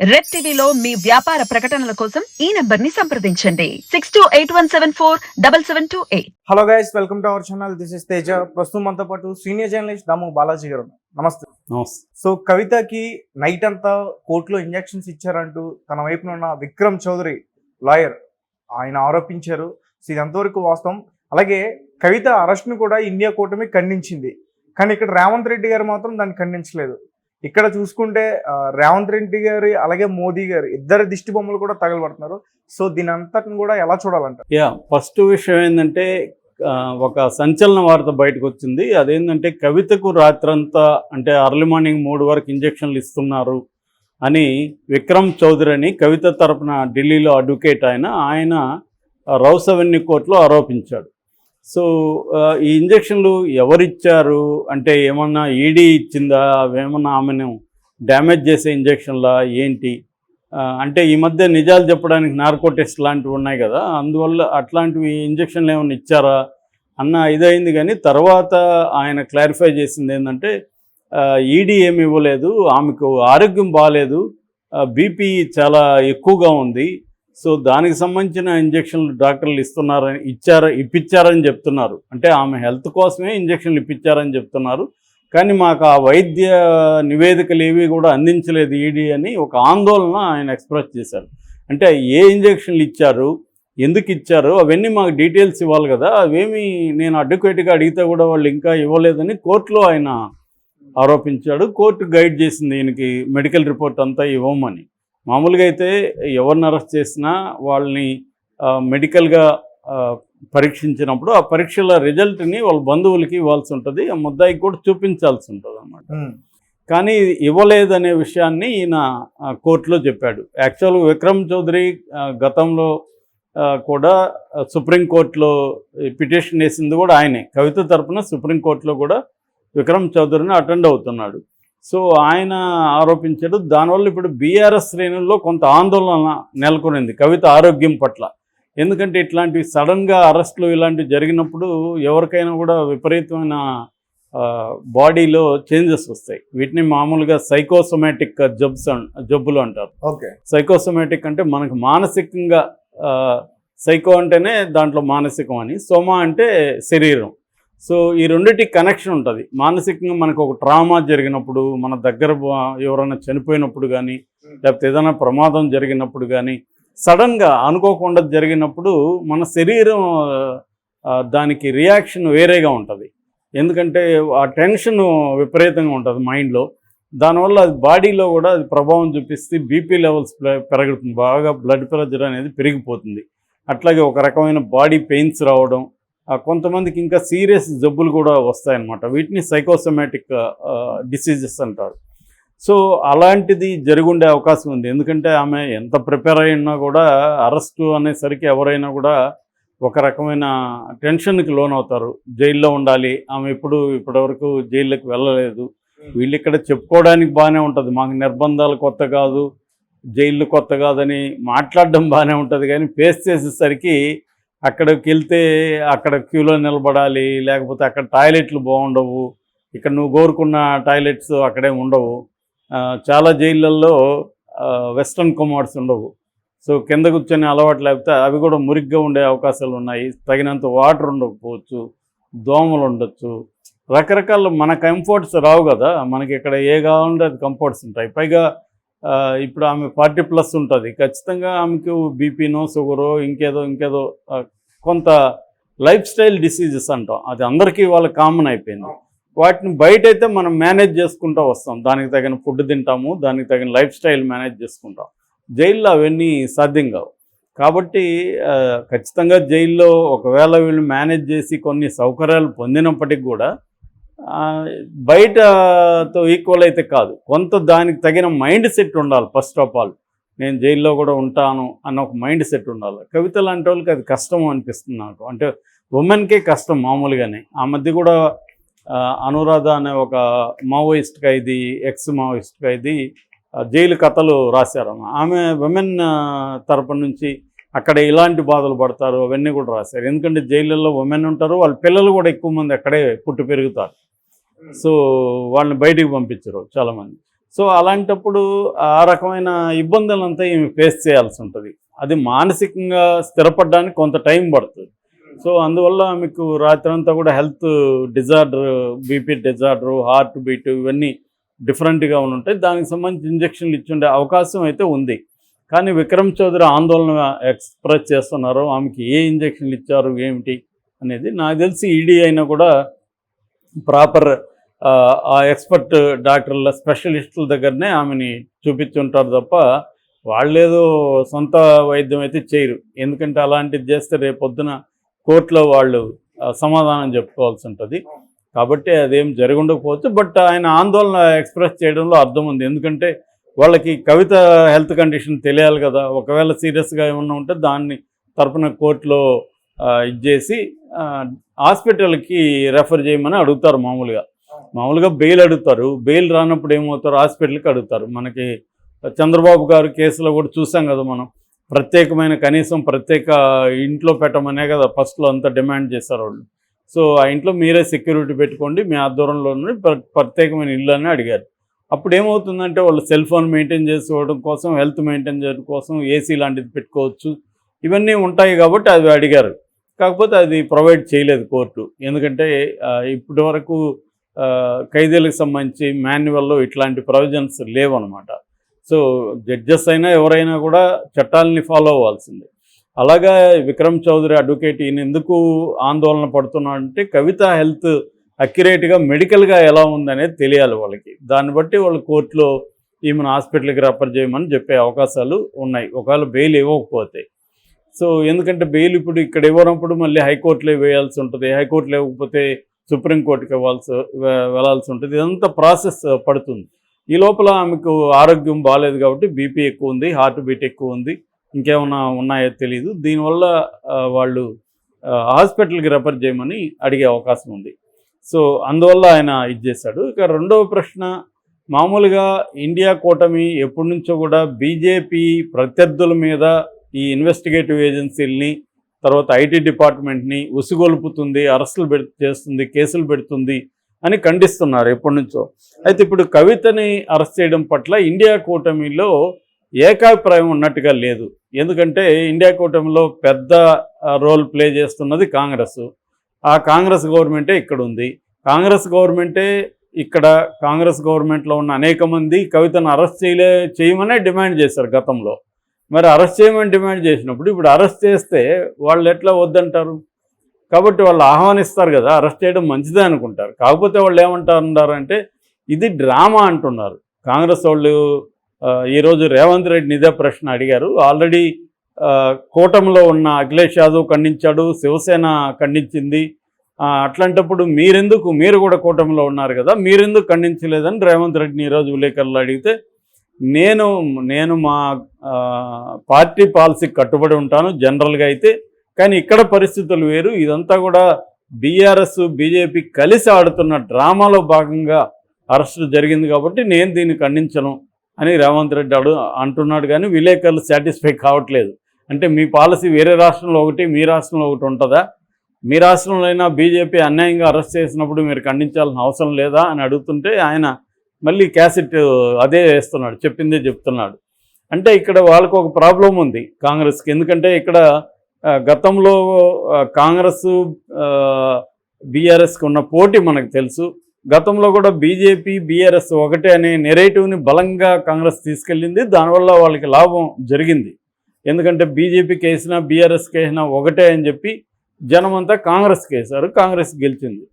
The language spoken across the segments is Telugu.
రెడ్ టీవీలో మీ వ్యాపార ప్రకటనల కోసం ఈ నంబర్ని సంప్రదించండి. Six two eight one seven four double seven two eight. Hello guys welcome to our channel. This is Teja. ప్రస్తుతం మనతో పాటు సీనియర్ జర్నలిస్ట్ దాము బాలాజీ గారు. నమస్తే. నమస్తే. సో కవితకి నైట్ అంతా కోర్టులో ఇంజెక్షన్స్ ఇచ్చారంటూ తన వైపున ఉన్న విక్రమ్ చౌదరి లాయర్ ఆయన ఆరోపించారు. సో ఇది ఎంతవరకు వాస్తవం. అలాగే కవిత అరెస్ట్ను కూడా ఇండియా కూటమి ఖండించింది. కానీ ఇక్కడ రేవంత్ రెడ్డి గారు మాత్రం దాన్ని ఖండించలేదు. ఇక్కడ చూసుకుంటే రేవంత్ రెడ్డి గారి అలాగే మోదీ గారు ఇద్దరు దిష్టి బొమ్మలు కూడా తగలబడుతున్నారు. సో దీని అంతటిని కూడా ఎలా చూడాలంట? యా ఫస్ట్ విషయం ఏంటంటే ఒక సంచలన వార్త బయటకు వచ్చింది. అదేంటంటే కవితకు రాత్రంతా అంటే అర్లీ మార్నింగ్ మూడు వరకు ఇంజక్షన్లు ఇస్తున్నారు అని విక్రమ్ చౌదరి అని కవిత తరపున ఢిల్లీలో అడ్వకేట్ ఆయన ఆయన రౌస్ అవెన్యూ కోర్టులో ఆరోపించాడు. సో ఈ ఇంజక్షన్లు ఎవరిచ్చారు? అంటే ఏమన్నా ఈడీ ఇచ్చిందా? అవేమన్నా ఆమెను డ్యామేజ్ చేసే ఇంజక్షన్లా? ఏంటి? అంటే ఈ మధ్య నిజాలు చెప్పడానికి నార్కోటిక్స్ లాంటివి ఉన్నాయి కదా. అందువల్ల అట్లాంటివి ఇంజక్షన్లు ఏమైనా ఇచ్చారా? అన్న ఇదైంది కానీ తర్వాత ఆయన క్లారిఫై చేసింది ఏంటంటే ఈడీ ఏమి ఇవ్వలేదు ఆమెకు ఆరోగ్యం బాగాలేదు బీపీ చాలా ఎక్కువగా ఉంది సో దానికి సంబంధించిన ఇంజక్షన్లు డాక్టర్లు ఇస్తున్నారని ఇచ్చారా ఇప్పించారని చెప్తున్నారు. అంటే ఆమె హెల్త్ కోసమే ఇంజక్షన్లు ఇప్పించారని చెప్తున్నారు. కానీ మాకు ఆ వైద్య నివేదికలు ఏవి కూడా అందించలేదు ఈడీ అని ఒక ఆందోళన ఆయన ఎక్స్ప్రెస్ చేశారు. అంటే ఏ ఇంజక్షన్లు ఇచ్చారు ఎందుకు ఇచ్చారు అవన్నీ మాకు డీటెయిల్స్ ఇవ్వాలి కదా అవేమి నేను అడ్వకేట్గా అడిగితే కూడా వాళ్ళు ఇంకా ఇవ్వలేదని కోర్టులో ఆయన ఆరోపించాడు. కోర్టు గైడ్ చేసింది ఈయనకి మెడికల్ రిపోర్ట్ అంతా ఇవ్వమని. మామూలుగా అయితే ఎవరిని అరెస్ట్ చేసినా వాళ్ళని మెడికల్గా పరీక్షించినప్పుడు ఆ పరీక్షల రిజల్ట్ని వాళ్ళ బంధువులకి ఇవ్వాల్సి ఉంటుంది. ఆ ముద్దాయికి కూడా చూపించాల్సి ఉంటుంది అన్నమాట కానీ ఇవ్వలేదనే విషయాన్ని ఈయన కోర్టులో చెప్పాడు. యాక్చువల్గా విక్రమ్ చౌదరి గతంలో కూడా సుప్రీంకోర్టులో పిటిషన్ వేసింది కూడా ఆయనే. కవిత తరపున సుప్రీంకోర్టులో కూడా విక్రమ్ చౌదరిని అటెండ్ అవుతున్నాడు. సో ఆయన ఆరోపించాడు. దానివల్ల ఇప్పుడు బీఆర్ఎస్ శ్రేణుల్లో కొంత ఆందోళన నెలకొనింది కవిత ఆరోగ్యం పట్ల. ఎందుకంటే ఇట్లాంటివి సడన్గా అరెస్టులు ఇలాంటివి జరిగినప్పుడు ఎవరికైనా కూడా విపరీతమైన బాడీలో చేంజెస్ వస్తాయి. వీటిని మామూలుగా సైకోసోమాటిక్ జబ్స్ జబ్బులు అంటారు. ఓకే. సైకోసోమాటిక్ అంటే మనకు మానసికంగా సైకో అంటేనే దాంట్లో మానసికం అని. సోమా అంటే శరీరం. సో ఈ రెండింటి కనెక్షన్ ఉంటుంది. మానసికంగా మనకు ఒక ట్రామా జరిగినప్పుడు మన దగ్గర ఎవరైనా చనిపోయినప్పుడు కానీ లేకపోతే ఏదైనా ప్రమాదం జరిగినప్పుడు కానీ సడన్గా అనుకోకుండా జరిగినప్పుడు మన శరీరం దానికి రియాక్షన్ వేరేగా ఉంటుంది. ఎందుకంటే ఆ టెన్షన్ విపరీతంగా ఉంటుంది మైండ్లో దానివల్ల అది బాడీలో కూడా అది ప్రభావం చూపిస్తే బీపీ లెవెల్స్ పెరుగుతుంది బాగా బ్లడ్ ప్రెషర్ అనేది పెరిగిపోతుంది. అట్లాగే ఒక రకమైన బాడీ పెయిన్స్ రావడం కొంతమందికి ఇంకా సీరియస్ జబ్బులు కూడా వస్తాయన్నమాట. వీటిని సైకోసోమాటిక్ డిసీజెస్ అంటారు. సో అలాంటిది జరుగుండే అవకాశం ఉంది. ఎందుకంటే ఆమె ఎంత ప్రిపేర్ అయినా కూడా అరెస్టు అనేసరికి ఎవరైనా కూడా ఒక రకమైన టెన్షన్కి లోనవుతారు. జైల్లో ఉండాలి. ఆమె ఎప్పుడు ఇప్పటివరకు జైల్లోకి వెళ్ళలేదు. వీళ్ళు ఇక్కడ చెప్పుకోవడానికి బాగానే ఉంటుంది. మాకు నిర్బంధాలు కొత్త కాదు జైళ్ళు కొత్త కాదని మాట్లాడడం బాగానే ఉంటుంది. కానీ ఫేస్ చేసేసరికి అక్కడికి వెళ్తే అక్కడ క్యూలో నిలబడాలి లేకపోతే అక్కడ టాయిలెట్లు బాగుండవు. ఇక్కడ నువ్వు కోరుకున్న టాయిలెట్స్ అక్కడే ఉండవు. చాలా జైళ్ళల్లో వెస్ట్రన్ కొమాడ్స్ ఉండవు. సో కింద కూర్చొని అలవాటు లేకపోతే అవి కూడా మురిగ్గా ఉండే అవకాశాలు ఉన్నాయి. తగినంత వాటర్ ఉండకపోవచ్చు దోమలు ఉండొచ్చు. రకరకాల మన కంఫర్ట్స్ రావు కదా. మనకి ఇక్కడ ఏ కావాలంటే అది కంఫర్ట్స్ ఉంటాయి. పైగా ఇప్పుడు ఆమె ఫార్టీ ప్లస్ ఉంటుంది. ఖచ్చితంగా ఆమెకు బీపీనో షుగరో ఇంకేదో ఇంకేదో కొంత లైఫ్ స్టైల్ డిసీజెస్ అంటాం. అది అందరికీ వాళ్ళ కామన్ అయిపోయింది. వాటిని బయట అయితే మనం మేనేజ్ చేసుకుంటూ వస్తాం. దానికి తగిన ఫుడ్ తింటాము దానికి తగిన లైఫ్ స్టైల్ మేనేజ్ చేసుకుంటాం. జైల్లో అవన్నీ సాధ్యం కావు. కాబట్టి ఖచ్చితంగా జైల్లో ఒకవేళ వీళ్ళు మేనేజ్ చేసి కొన్ని సౌకర్యాలు పొందినప్పటికి కూడా బయటతో ఈక్వల్ అయితే కాదు. కొంత దానికి తగిన మైండ్ సెట్ ఉండాలి ఫస్ట్ ఆఫ్ ఆల్ నేను జైల్లో కూడా ఉంటాను అన్న ఒక మైండ్ సెట్ ఉండాలి. కవిత లాంటి వాళ్ళకి అది కష్టం అనిపిస్తుంది నాకు. అంటే ఉమెన్కే కష్టం మామూలుగానే. ఆ మధ్య కూడా అనురాధ అనే ఒక మావోయిస్ట్ ఖైదీ ఎక్స్ మావోయిస్ట్ ఖైదీ జైలు కథలు రాశారు. ఆమె ఉమెన్ తరపు నుంచి అక్కడ ఇలాంటి బాధలు పడతారు అవన్నీ కూడా రాశారు. ఎందుకంటే జైళ్ళల్లో ఉమెన్ ఉంటారు వాళ్ళ పిల్లలు కూడా ఎక్కువ మంది అక్కడే పుట్టి పెరుగుతారు. సో వాళ్ళని బయటికి పంపించరు చాలామంది. సో అలాంటప్పుడు ఆ రకమైన ఇబ్బందులంతా ఈమె ఫేస్ చేయాల్సి ఉంటుంది. అది మానసికంగా స్థిరపడడానికి కొంత టైం పడుతుంది. సో అందువల్ల మీకు రాత్రంతా కూడా health disorder BP disorder heart beat ఇవన్నీ డిఫరెంట్గా ఉంటాయి దానికి సంబంధించి ఇంజక్షన్లు ఇచ్చుండే అవకాశం అయితే ఉంది. కానీ విక్రమ్ చౌదరి ఆందోళన ఎక్స్ప్రెస్ చేస్తున్నారు. ఆమెకి ఏ ఇంజక్షన్లు ఇచ్చారు ఏమిటి అనేది నాకు తెలిసి ఈడీ అయినా కూడా ప్రాపర్ ఆ ఎక్స్పర్ట్ డాక్టర్ల స్పెషలిస్టుల దగ్గరనే ఆమెని చూపించుంటారు తప్ప వాళ్ళేదో సొంత వైద్యం అయితే చేయరు. ఎందుకంటే అలాంటిది చేస్తే రేపొద్దున కోర్టులో వాళ్ళు సమాధానం చెప్పుకోవాల్సి ఉంటుంది. కాబట్టి అదేం జరగకపోవచ్చు ఉండకపోవచ్చు బట్ ఆయన ఆందోళన ఎక్స్ప్రెస్ చేయడంలో అర్థం ఉంది. ఎందుకంటే వాళ్ళకి కవిత హెల్త్ కండిషన్ తెలియాలి కదా. ఒకవేళ సీరియస్గా ఏమన్నా ఉంటే దాన్ని తరపున కోర్టులో ఇచ్చేసి హాస్పిటల్కి రెఫర్ చేయమని అడుగుతారు మామూలుగా. మామూలుగా బెయిల్ అడుగుతారు. బెయిల్ రానప్పుడు ఏమవుతారు? హాస్పిటల్కి అడుగుతారు. మనకి చంద్రబాబు గారు కేసులో కూడా చూసాం కదా మనం. ప్రత్యేకమైన కనీసం ప్రత్యేక ఇంట్లో పెట్టమనే కదా ఫస్ట్లో అంతా డిమాండ్ చేశారు వాళ్ళు. సో ఆ ఇంట్లో మీరే సెక్యూరిటీ పెట్టుకోండి. మీ ఆధ్వర్యంలో ఉన్న ప్ర- ప్రత్యేకమైన ఇల్లు అని అడిగారు. అప్పుడు ఏమవుతుందంటే వాళ్ళు సెల్ ఫోన్ మెయింటైన్ చేసుకోవడం కోసం హెల్త్ మెయింటైన్ చేయడం కోసం ఏసీ లాంటిది పెట్టుకోవచ్చు. ఇవన్నీ ఉంటాయి కాబట్టి అది అడిగారు. కాకపోతే అది ప్రొవైడ్ చేయలేదు కోర్టు. ఎందుకంటే ఇప్పటి వరకు ఖైదీలకు సంబంధించి మాన్యువల్లో ఇట్లాంటి ప్రొవిజన్స్ లేవన్నమాట. సో జడ్జెస్ అయినా ఎవరైనా కూడా చట్టాలని ఫాలో అవ్వాల్సిందే. అలాగా విక్రమ్ చౌదరి అడ్వకేట్ ఈయన ఎందుకు ఆందోళన పడుతున్నాడంటే కవిత హెల్త్ అక్యురేట్గా మెడికల్గా ఎలా ఉందనేది తెలియాలి వాళ్ళకి. దాన్ని బట్టి వాళ్ళు కోర్టులో ఈమెను హాస్పిటల్కి రెఫర్ చేయమని చెప్పే అవకాశాలు ఉన్నాయి. ఒకవేళ బెయిల్ ఇవ్వకపోతే. సో ఎందుకంటే బెయిల్ ఇప్పుడు ఇక్కడ ఇవ్వనప్పుడు మళ్ళీ హైకోర్టులో వేయాల్సి ఉంటుంది. హైకోర్టులో ఇవ్వకపోతే సుప్రీంకోర్టుకి ఇవ్వాల్సి వె- వెళ్ళాల్సి ఉంటుంది. ఇదంతా ప్రాసెస్ పడుతుంది. ఈ లోపల ఆమెకు ఆరోగ్యం బాగాలేదు కాబట్టి బీపీ ఎక్కువ ఉంది హార్ట్ బీట్ ఎక్కువ ఉంది ఇంకేమైనా ఉన్నాయో తెలియదు దీనివల్ల వాళ్ళు హాస్పిటల్కి రెఫర్ చేయమని అడిగే అవకాశం ఉంది. సో అందువల్ల ఆయన ఇది చేశాడు. ఇక రెండవ ప్రశ్న మామూలుగా ఇండియా కూటమి ఎప్పటి నుంచో కూడా బీజేపీ ప్రత్యర్థుల మీద ఈ ఇన్వెస్టిగేటివ్ ఏజెన్సీలని తర్వాత ఐటీ డిపార్ట్మెంట్ని ఉసిగొల్పుతుంది అరెస్టులు పెడు చేస్తుంది కేసులు పెడుతుంది అని ఖండిస్తున్నారు ఎప్పటి నుంచో అయితే ఇప్పుడు కవితని అరెస్ట్ చేయడం పట్ల ఇండియా కూటమిలో ఏకాభిప్రాయం ఉన్నట్టుగా లేదు. ఎందుకంటే ఇండియా కూటమిలో పెద్ద రోల్ ప్లే చేస్తున్నది కాంగ్రెస్. ఆ కాంగ్రెస్ గవర్నమెంటే ఇక్కడ ఉంది కాంగ్రెస్ గవర్నమెంటే ఇక్కడ కాంగ్రెస్ గవర్నమెంట్లో ఉన్న అనేక మంది కవితను అరెస్ట్ చేయలే చేయమనే డిమాండ్ చేశారు గతంలో. మరి అరెస్ట్ చేయమని డిమాండ్ చేసినప్పుడు ఇప్పుడు అరెస్ట్ చేస్తే వాళ్ళు ఎట్లా వద్దంటారు? కాబట్టి వాళ్ళు ఆహ్వానిస్తారు కదా అరెస్ట్ చేయడం మంచిదే అనుకుంటారు. కాకపోతే వాళ్ళు ఏమంటారు అంటే ఇది డ్రామా అంటున్నారు. కాంగ్రెస్ వాళ్ళు ఈరోజు రేవంత్ రెడ్డిని ఇదే ప్రశ్న అడిగారు. ఆల్రెడీ కూటమిలో ఉన్న అఖిలేష్ యాదవ్ ఖండించాడు శివసేన ఖండించింది. అట్లాంటప్పుడు మీరెందుకు మీరు కూడా కూటమిలో ఉన్నారు కదా మీరెందుకు ఖండించలేదని రేవంత్ రెడ్డిని ఈరోజు విలేకరులు అడిగితే నేను నేను మా పార్టీ పాలసీకి కట్టుబడి ఉంటాను జనరల్గా అయితే. కానీ ఇక్కడ పరిస్థితులు వేరు. ఇదంతా కూడా బీఆర్ఎస్ బీజేపీ కలిసి ఆడుతున్న డ్రామాలో భాగంగా అరెస్టు జరిగింది కాబట్టి నేను దీన్ని ఖండించను అని రేవంత్ రెడ్డి అడు అంటున్నాడు కానీ విలేకరులు సాటిస్ఫై కావట్లేదు. అంటే మీ పాలసీ వేరే రాష్ట్రంలో ఒకటి మీ రాష్ట్రంలో ఒకటి ఉంటుందా? మీ రాష్ట్రంలో అయినా బీజేపీ అన్యాయంగా అరెస్ట్ చేసినప్పుడు మీరు ఖండించాల్సిన అవసరం లేదా అని అడుగుతుంటే ఆయన మళ్ళీ క్యాసెట్ అదే వేస్తున్నాడు చెప్పిందే చెప్తున్నాడు. అంటే ఇక్కడ వాళ్ళకు ఒక ప్రాబ్లం ఉంది కాంగ్రెస్కి. ఎందుకంటే ఇక్కడ గతంలో కాంగ్రెస్ బీఆర్ఎస్కి ఉన్న పోటీ మనకు తెలుసు. గతంలో కూడా బీజేపీ బీఆర్ఎస్ ఒకటే అనే నెరేటివ్ని బలంగా కాంగ్రెస్ తీసుకెళ్ళింది. దానివల్ల వాళ్ళకి లాభం జరిగింది. ఎందుకంటే బీజేపీకి వేసినా బీఆర్ఎస్కి వేసినా ఒకటే అని చెప్పి జనమంతా కాంగ్రెస్కి వేశారు కాంగ్రెస్ గెలిచింది.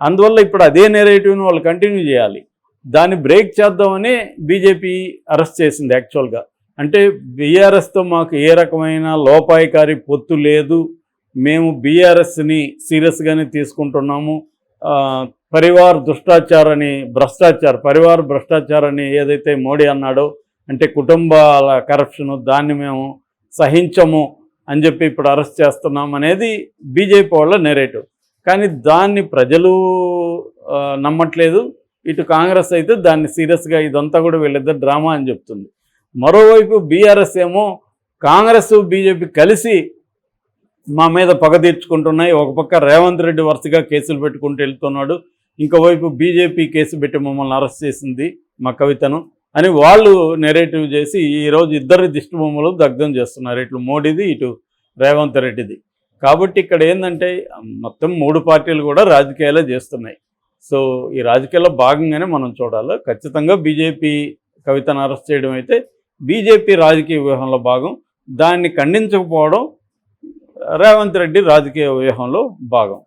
అందువల్ల ఇప్పుడు అదే నెరేటివ్ని వాళ్ళు కంటిన్యూ చేయాలి. దాన్ని బ్రేక్ చేద్దామని బీజేపీ అరెస్ట్ చేసింది యాక్చువల్గా. అంటే బీఆర్ఎస్తో మాకు ఏ రకమైన లోపాయకారి పొత్తు లేదు. మేము బీఆర్ఎస్ని సీరియస్గానే తీసుకుంటున్నాము. పరివార్ దుష్టాచార్ అని భ్రష్టాచార్ పరివార్ భ్రష్టాచార్ అని ఏదైతే మోడీ అన్నాడో అంటే కుటుంబాల కరప్షన్ దాన్ని మేము సహించము అని చెప్పి ఇప్పుడు అరెస్ట్ చేస్తున్నాం అనేది బీజేపీ వాళ్ళ నెరేటివ్. కానీ దాన్ని ప్రజలు నమ్మట్లేదు. ఇటు కాంగ్రెస్ అయితే దాన్ని సీరియస్గా ఇదంతా కూడా వీళ్ళిద్దరు డ్రామా అని చెప్తుంది. మరోవైపు బీఆర్ఎస్ ఏమో కాంగ్రెస్ బీజేపీ కలిసి మా మీద పగ తీర్చుకుంటున్నాయి. ఒక పక్క రేవంత్ రెడ్డి వరుసగా కేసులు పెట్టుకుంటూ వెళ్తున్నాడు. ఇంకోవైపు బీజేపీ కేసు పెట్టి మమ్మల్ని అరెస్ట్ చేసింది మా కవితను అని వాళ్ళు నెరేటివ్ చేసి ఈరోజు ఇద్దరు దిష్టిబొమ్మలు దగ్ధం చేస్తున్నారు. ఇటు మోడీది ఇటు రేవంత్ రెడ్డిది. కాబట్టి ఇక్కడ ఏంటంటే మొత్తం మూడు పార్టీలు కూడా రాజకీయాలే చేస్తున్నాయి. సో ఈ రాజకీయాల్లో భాగంగానే మనం చూడాలి. ఖచ్చితంగా బీజేపీ కవితను అరెస్ట్ చేయడం అయితే బీజేపీ రాజకీయ వ్యూహంలో భాగం. దాన్ని ఖండించకపోవడం రేవంత్ రెడ్డి రాజకీయ వ్యూహంలో భాగం.